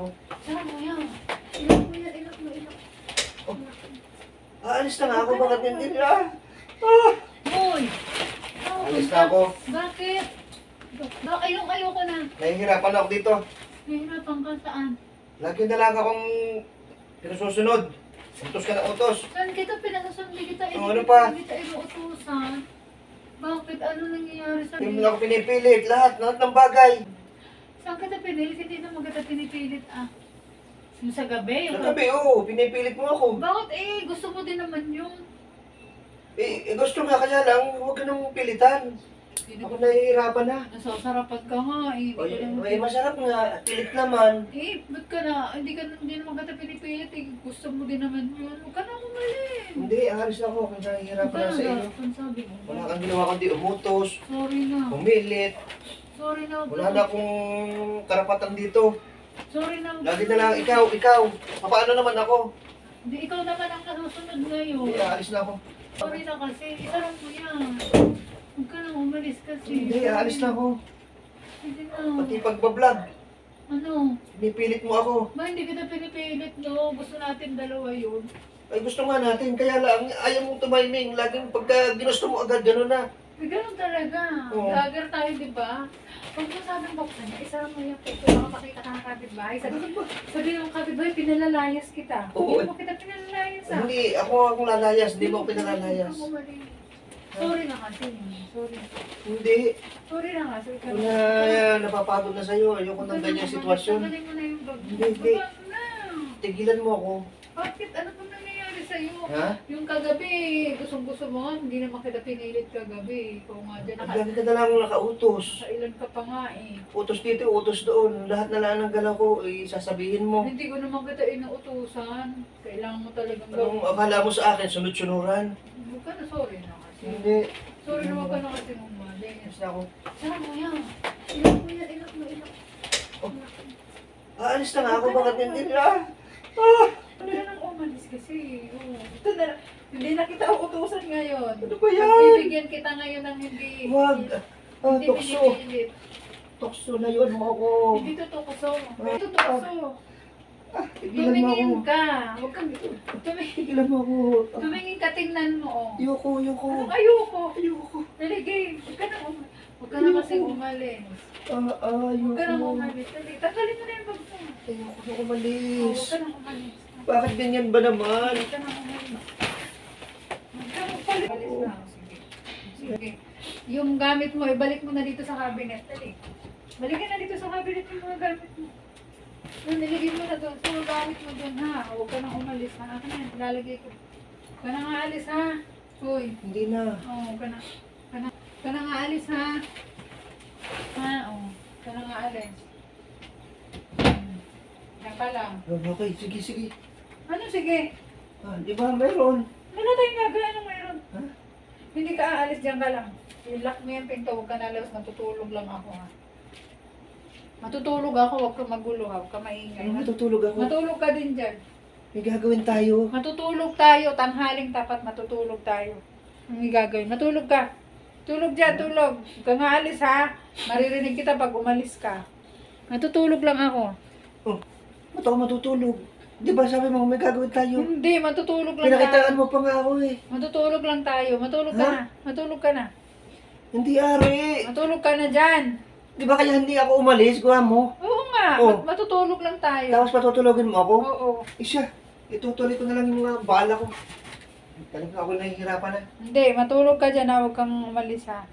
ako. Saan mo yan? Ilak mo yan, ilak mo, ilak. Aalis na nga ako, bakit hindi na? Ah! Hoy! Alis na ako. Bakit? Ba ayong ayoko na. Nahihirapan ako dito. Nahihirapan ka saan? Lagi na lang akong pinasusunod. Utos ka na utos. Saan kita pinagasundi kita? Oh, ano pa? Hindi kita inuutusan. Bakit? Ano nangyayari sa Hindi mo na ako pinipilit. Lahat, lahat ng bagay. Saan kita pinilit? Hindi naman kita pinipilit ah. Yung sa gabi? Yung Sa gabi, oo, pinipilit mo ako. Bakit eh? Gusto mo din naman yun. Eh, eh, gusto nga kaya lang, huwag ka nang pilitan. Ako nahihirapan na. Nasasarapan ka nga eh. Hindi Ay, ka naman- ay, masarap nga. Pilit naman. Eh, ba't ka na? Hindi ka hindi naman kita pinipilit eh. Gusto mo din naman yun. Huwag ka na umalis. Hindi, aalis na ako. Kaya Huwag nahihirapan ka na na sa iyo. dapat sabi mo. Wala kang ginawa kundi umutos, Sorry na. pumilit. Sorry na. Wala na akong karapatan dito. Sorry na. Lagi na lang, ikaw, ikaw. Paano naman ako? Hindi, ikaw naman ang kasusunod ngayon. Hindi, aalis na ako. Sorry na kasi. Isarap mo yan. Huwag ka na umalis kasi. Hindi, aalis na ako. Hindi na. Pati pagbablog, Ano? pinipilit mo ako. Ba, hindi kita pinipilit, no? Gusto natin dalawa yun. Ay, gusto nga natin. Kaya lang, ayaw mong tumiming. Laging pagka ginusto mo agad, gano'n na. Eh, ganun talaga. Oo. Vlogger tayo, di ba? Pag mo sabing buksan niya, isarap mo yung pito, baka makita ka ng kapitbahay. Sabi, sabi ng kapitbahay, pinalalayas kita. Oo. Hindi mo kita pinalalayas, ah. Hindi, ako ang lalayas. Hindi mo ako pinalalayas. Mali. Sorry na kasi. Sorry. Hindi. Sorry na kasi. Wala, napapagod na sa'yo. Ayoko ng ganyang sitwasyon. Tanggalin mo na yung bag. Hindi, hindi. Tigilan mo ako. Bakit? Ano pa nangyayari sa'yo? Ha? Yung kagabi, gustong-gusto mo nga, hindi naman kita pinilit kagabi. Ikaw nga dyan, Ang naka, dami ka na lang nakautos. nakailan ka pa nga eh. Utos dito, utos doon. Lahat na lang ng galaw ko, eh, sasabihin mo. Hindi ko naman kita inuutusan. Kailangan mo talagang Anong gawin. akala mo sa akin, sunod-sunuran? Huwag ka na, sorry na kasi. Hindi. Sorry na, huwag ka na kasi umalis. Alis na ako. Saan mo yan? Ilak mo yan, ilak mo, ilak. Oh. Aalis na nga ako, bakit hindi na? Ah! Kasi? Oo. Ito na, hindi na kita uutusan ngayon. Ano ba yan? Pagbibigyan kita ngayon ng hindi... Huwag. Ah, Hindi tukso. pinipilit. Tukso na yun mo ako. Hindi to tukso. Hindi to tukso. Ah, tigilan mo ako. Tumingin ka. Huwag kang... Tumingin, Tigilan mo ako. Ah, tumingin ka, tingnan mo. Oh. Ayoko, ayoko. Anong ayoko? Ayoko. Dali, game. Huwag ka na umalis. Huwag ka na kasi umalis. Ah, ah, Huwag ka na ayoko. umalis. Dali, tanggalin mo na yung bag mo. Ayoko na Oh, umalis. Huwag ka na umalis. Bakit ganyan ba naman? Sige. Yung gamit mo, ibalik mo na dito sa cabinet. Dali. Balikan na dito sa cabinet yung mga gamit mo. Yung nilagay mo na doon. So, gamit mo doon ha. Huwag ka nang umalis ha. Akin na, lalagay ko. Huwag ka nang aalis ha. Uy. Hindi na. Oo, huwag ka na. Huwag ka na. Huwag ka nang aalis ha. Ha, oo. Huwag ka nang aalis. Hmm. Yan pa lang. Ah, Okay, sige, sige. Ano sige? Ah, di ba meron? Wala tayong gagawin. Ano mayroon? Ha? Hindi ka aalis dyan ka lang. I-lock mo yung pinto. Huwag ka nalabas. Matutulog lang ako ha. Matutulog ako. Huwag ka magulo ha. Huwag ka maingay. Ano matutulog ako? Matulog ka din dyan. May gagawin tayo. Matutulog tayo. Tanghaling tapat. Matutulog tayo. Ang gagawin. Matulog ka. Tulog dyan. Tulog. Huwag ka nga alis ha. Maririnig kita pag umalis ka. Matutulog lang ako. Ba't ako matutulog? Di ba sabi mo may gagawin tayo? Hindi. Matutulog lang Pinakitaan tayo. mo pa nga ako eh. Matutulog lang tayo. Matulog ka Ha? na. Matulog ka na. Hindi ari. Matulog ka na dyan. Di ba kaya hindi ako umalis? Gawa mo. Oo nga, Oh. mat- matutulog lang tayo. Tapos patutulogin mo ako? Oo. Isa, itutuloy ko na lang yung mga bala ko. Talaga ako nahihirapan na. Hindi, matulog ka dyan ha, huwag kang umalis ha.